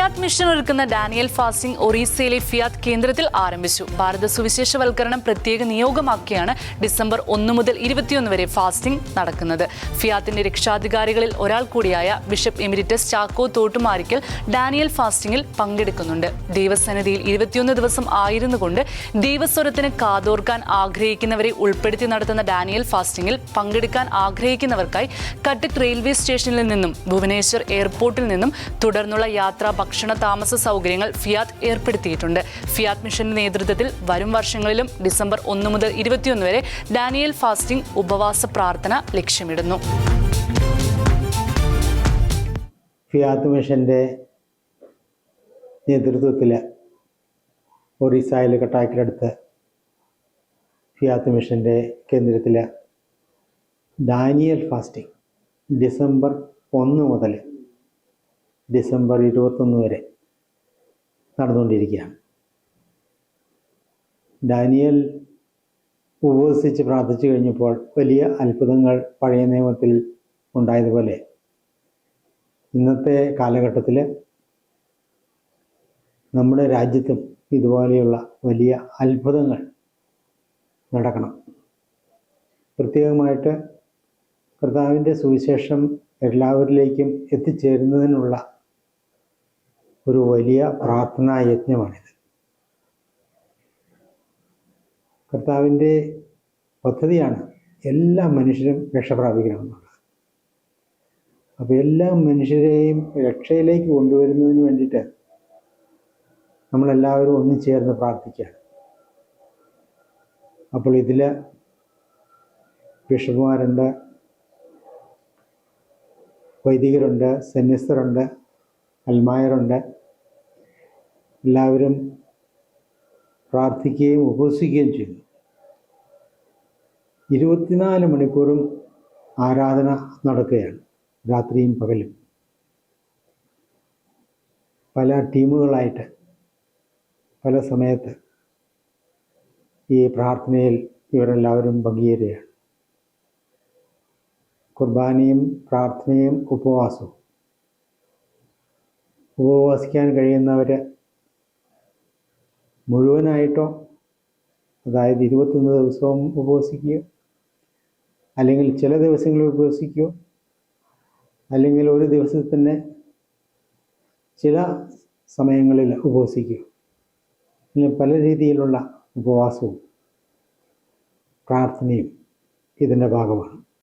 Fiat mission ഒരുക്കുന്ന Daniel ഫാസിംഗ് ഒറീസയിലെ ഫിയാത്ത് കേന്ദ്രത്തിൽ ആരംഭിച്ചു. ഭാരത സുവിശേഷവൽക്കരണം പ്രത്യേക നിയോഗമാക്കിയാണ് ഡിസംബർ ഒന്ന് മുതൽ ഇരുപത്തിയൊന്ന് വരെ ഫാസ്റ്റിംഗ് നടക്കുന്നത്. ഫിയാത്തിന്റെ രക്ഷാധികാരികളിൽ ഒരാൾ കൂടിയായ bishop emeritus Chacko Thottumarickal Daniel ഫാസ്റ്റിംഗിൽ പങ്കെടുക്കുന്നുണ്ട്. ദൈവസന്നിധിയിൽ ഇരുപത്തിയൊന്ന് ദിവസം ആയിരുന്നുകൊണ്ട് ദൈവസ്വരത്തിന് കാതോർക്കാൻ ആഗ്രഹിക്കുന്നവരെ ഉൾപ്പെടുത്തി നടത്തുന്ന ഡാനിയൽ ഫാസ്റ്റിംഗിൽ പങ്കെടുക്കാൻ ആഗ്രഹിക്കുന്നവർക്കായി കട്ടക് റെയിൽവേ സ്റ്റേഷനിൽ നിന്നും ഭുവനേശ്വർ എയർപോർട്ടിൽ നിന്നും തുടർന്നുള്ള യാത്രാ ഭക്ഷണ താമസ സൗകര്യങ്ങൾ ഫിയാത്ത് ഏർപ്പെടുത്തിയിട്ടുണ്ട്. ഫിയാത്ത് മിഷന്റെ നേതൃത്വത്തിൽ വരും വർഷങ്ങളിലും ഡിസംബർ ഒന്ന് മുതൽ ഇരുപത്തിയൊന്ന് വരെ ഡാനിയൽ ഫാസ്റ്റിംഗ് ഉപവാസ പ്രാർത്ഥന ലക്ഷ്യമിടുന്നു. ഫിയാത്ത് മിഷന്റെ നേതൃത്വത്തിൽ ഒറീസയിൽ കട്ടാക്കിനടുത്ത് ഫിയാത്ത് മിഷന്റെ കേന്ദ്രത്തിൽ ഡാനിയൽ ഫാസ്റ്റിംഗ് ഡിസംബർ ഒന്ന് മുതൽ ഡിസംബർ ഇരുപത്തൊന്ന് വരെ നടന്നുകൊണ്ടിരിക്കുകയാണ്. ഡാനിയൽ ഉപവസിച്ച് പ്രാർത്ഥിച്ചു കഴിഞ്ഞപ്പോൾ വലിയ അത്ഭുതങ്ങൾ പഴയ നിയമത്തിൽ ഉണ്ടായതുപോലെ ഇന്നത്തെ കാലഘട്ടത്തിൽ നമ്മുടെ രാജ്യത്തും ഇതുപോലെയുള്ള വലിയ അത്ഭുതങ്ങൾ നടക്കണം. പ്രത്യേകമായിട്ട് കർത്താവിന്റെ സുവിശേഷം എല്ലാവരിലേക്കും എത്തിച്ചേരുന്നതിനുള്ള ഒരു വലിയ പ്രാർത്ഥനാ യജ്ഞമാണിത്. കർത്താവിന്റെ പദ്ധതിയാണ് എല്ലാ മനുഷ്യരും രക്ഷ പ്രാപിക്കണമെന്നുള്ളത് അപ്പോൾ എല്ലാ മനുഷ്യരെയും രക്ഷയിലേക്ക് കൊണ്ടുവരുന്നതിന് വേണ്ടിയിട്ട് നമ്മളെല്ലാവരും ഒന്നിച്ചേർന്ന് പ്രാർത്ഥിക്കുകയാണ്. അപ്പോൾ ഇതിൽ ബിഷപ്പുമാരുണ്ട് വൈദികരുണ്ട് സന്യസ്തരുണ്ട് അൽമായരുണ്ട് എല്ലാവരും പ്രാർത്ഥിക്കുകയും ഉപസിക്കുകയും ചെയ്തു. ഇരുപത്തിനാല് മണിക്കൂറും ആരാധന നടക്കുകയാണ് രാത്രിയും പകലും. പല ടീമുകളായിട്ട് പല സമയത്ത് ഈ പ്രാർത്ഥനയിൽ ഇവരെല്ലാവരും പങ്കുചേരുകയാണ്. കുർബാനയും പ്രാർത്ഥനയും ഉപവാസവും. ഉപവസിക്കാൻ കഴിയുന്നവർ മുഴുവനായിട്ടോ അതായത് ഇരുപത്തൊന്ന് ദിവസവും ഉപവസിക്കുക. അല്ലെങ്കിൽ ചില ദിവസങ്ങളിൽ ഉപവസിക്കുകയോ അല്ലെങ്കിൽ ഒരു ദിവസത്തിന് ചില സമയങ്ങളിൽ ഉപവസിക്കുക. അല്ലെങ്കിൽ പല രീതിയിലുള്ള ഉപവാസവും പ്രാർത്ഥനയും ഇതിന്റെ ഭാഗമാണ്.